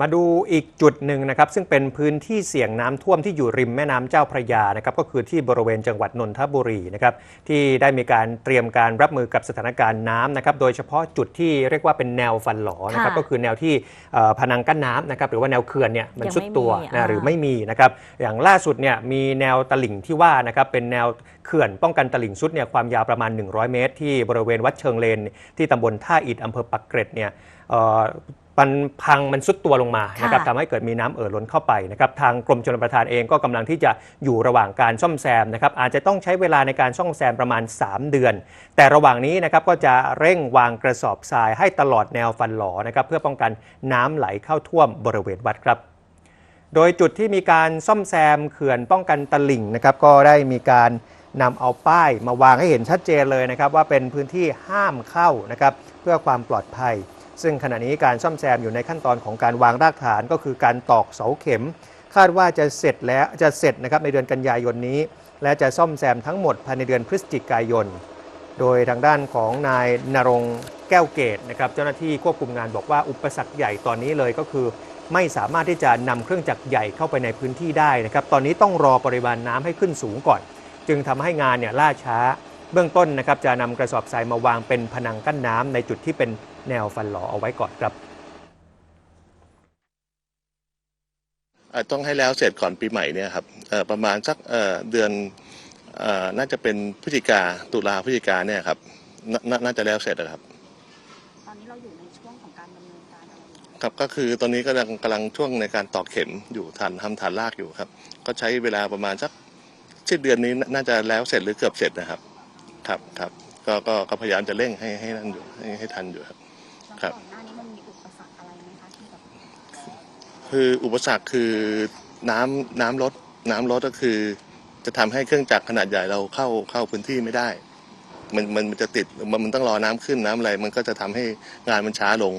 มาดูอีกจุดหนึ่งนะครับ ซึ่งเป็นพื้นที่เสี่ยงน้ำท่วมที่อยู่ริมแม่น้ำเจ้าพระยานะครับก็คือที่บริเวณจังหวัดนนทบุรีนะครับที่ได้มีการเตรียมการรับมือกับสถานการณ์น้ำนะครับโดยเฉพาะจุดที่เรียกว่าเป็นแนวฟันหลอนะครับค่ะก็คือแนวที่เอ่อพนังกั้นน้ำนะครับหรือว่าแนวเขื่อนเนี่ยมันยังสุดตัวไม่มีนะอ่าหรือไม่มีนะครับอย่างล่าสุดเนี่ยมีแนวตลิ่งที่ว่านะครับเป็นแนวเขื่อนป้องกันตลิ่งสุดเนี่ยความยาวประมาณ 100 เมตร ที่บริเวณวัดเชิงเลน ที่ตำบลท่าอิฐอำเภอปักเกร็ดเนี่ยเอ่อ มันพังมันซุดตัวลงมานะครับค่ะ ทำให้เกิดมีน้ำเอ่อล้นเข้าไปนะครับทางกรมชลประทานเองก็กำลังที่จะอยู่ระหว่างการซ่อมแซมนะครับอาจจะต้องใช้เวลาในการซ่อมแซมประมาณ 3 เดือน แต่ระหว่างนี้นะครับก็จะเร่งวางกระสอบทรายให้ตลอดแนวฟันหลอนะครับเพื่อป้องกันน้ำไหลเข้าท่วมบริเวณวัดครับ โดยจุดที่มีการซ่อมแซมเขื่อนป้องกันตลิ่งนะครับก็ได้มีการนำเอาป้ายมาวางให้เห็นชัดเจนเลยนะครับว่าเป็นพื้นที่ห้ามเข้านะครับเพื่อความปลอดภัย ซึ่งขณะนี้การซ่อมแซมอยู่ในขั้นตอนของการวางรากฐานก็คือการตอกเสาเข็ม คาดว่าจะเสร็จแล้วจะเสร็จนะครับในเดือนกันยายนนี้ และจะซ่อมแซมทั้งหมดภายในเดือนพฤศจิกายน โดยทางด้านของนายนรงแก้วเกตนะครับเจ้าหน้าที่ควบคุมงานบอกว่าอุปสรรคใหญ่ตอนนี้เลยก็คือ ไม่สามารถที่จะนำเครื่องจักรใหญ่เข้าไปในพื้นที่ได้นะครับตอนนี้ต้องรอปริมาณน้ำให้ขึ้นสูงก่อน จึงทำให้งานเนี่ยล่าช้า เบื้องต้นนะครับจะนำกระสอบทรายมาวางเป็นผนังกั้นน้ำในจุดที่เป็นแนวฟันหลอเอาไว้ก่อนครับอาจต้องให้แล้วเสร็จก่อนปีใหม่เนี่ยครับเอ่อประมาณสักเอ่อเดือนเอ่อน่าจะเป็นพฤศจิกาตุลาพฤศจิกาเนี่ยครับนนาน่าจะแล้วเสร็จนะครับ ตอนนี้เราอยู่ในช่วงของการดำเนินการอะไรอยู่ครับก็คือตอนนี้กำลังกำลังช่วงในการตอกเข็มอยู่ฐานทำฐานรากอยู่ครับ ก็ใช้เวลาประมาณสักสิ้นเดือนนี้น่าจะแล้วเสร็จหรือเกือบเสร็จนะครับ ครับครับก็ก็ก็พยายามจะเร่งให้ให้นั่นอยู่ให้ให้ทันอยู่ครับแล้วครับ ก่อนหน้านี้มันมีอุปสรรคอะไรไหมคะที่แบบคืออุปสรรคคือน้ำน้ำลดน้ำลดก็คือ จะทำให้เครื่องจักรขนาดใหญ่เราเข้าเข้าพื้นที่ไม่ได้ มันมันมันจะติดมันมันต้องรอน้ำขึ้นน้ำอะไร มันก็จะทำให้งานมันช้าลง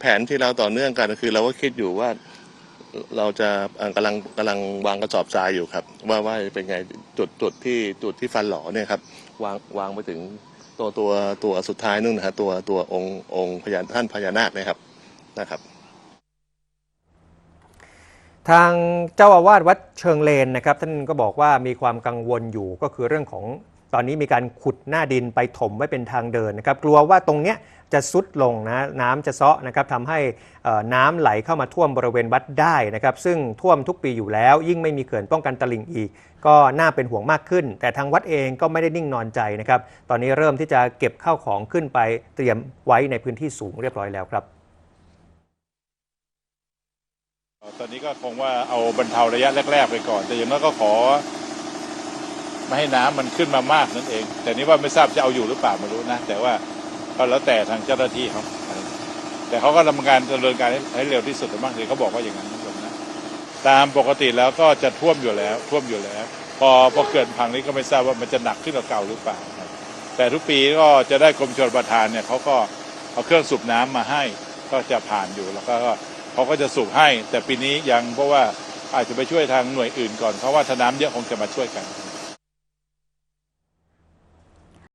แผนที่เราต่อเนื่องกันก็คือ เราก็คิดอยู่ว่า เราจะเอ่อกำลังกำลังวางกระสอบทรายอยู่ครับ ว่าว่าเป็นไงจุดจุดที่จุดที่ฟันหล่อเนี่ยครับวางวางไปถึงตัวตัวตัวสุดท้ายนู่นนะฮะตัวตัวองค์องค์พญาท่านพญานาคนะครับนะครับ ทางเจ้าอาวาสวัดเชิงเลนนะครับ ท่านก็บอกว่ามีความกังวลอยู่ก็คือเรื่องของ ตอนนี้มีการขุดหน้าดินไปถมไว้เป็นทางเดินนะครับกลัวว่าตรงเนี้ยจะซุดลงนะน้ำจะเซาะนะครับทำให้น้ำไหลเข้ามาท่วมบริเวณวัดได้นะครับ ซึ่งท่วมทุกปีอยู่แล้ว ยิ่งไม่มีเขื่อนป้องกันตลิ่งอีก ก็น่าเป็นห่วงมากขึ้น แต่ทางวัดเองก็ไม่ได้นิ่งนอนใจนะครับ ตอนนี้เริ่มที่จะเก็บข้าวของขึ้นไปเตรียมไว้ในพื้นที่สูงเรียบร้อยแล้วครับ ตอนนี้ก็คงว่าเอาบรรเทาระยะแรก ๆ ไปก่อน แต่อย่างน้อยก็ขอ ไม่ให้น้ำมันขึ้นมามากนั่นเอง แต่นี่ว่าไม่ทราบจะเอาอยู่หรือเปล่าไม่รู้นะ แต่ว่าก็แล้วแต่ทางเจ้าหน้าที่เขาแต่เขาก็ดำเนินการดำเนินการให้ให้เร็วที่สุดบ้างเลยเขาบอกว่าอย่างนั้นนะนะตามปกติแล้วก็จะท่วมอยู่แล้ว ท่วมอยู่แล้ว พอพอเกิดพังนี้ก็ไม่ทราบว่ามันจะหนักขึ้นกว่าเก่าหรือเปล่าแต่ทุกปีก็จะได้กรมชลประทานเนี่ยเขาก็เอาเครื่องสูบน้ำมาให้ก็จะผ่านอยู่แล้วก็เขาก็จะสูบให้ แต่ปีนี้ยังเพราะว่าอาจจะไปช่วยทางหน่วยอื่นก่อนเพราะว่าถ้าน้ำเยอะคงจะมาช่วยกัน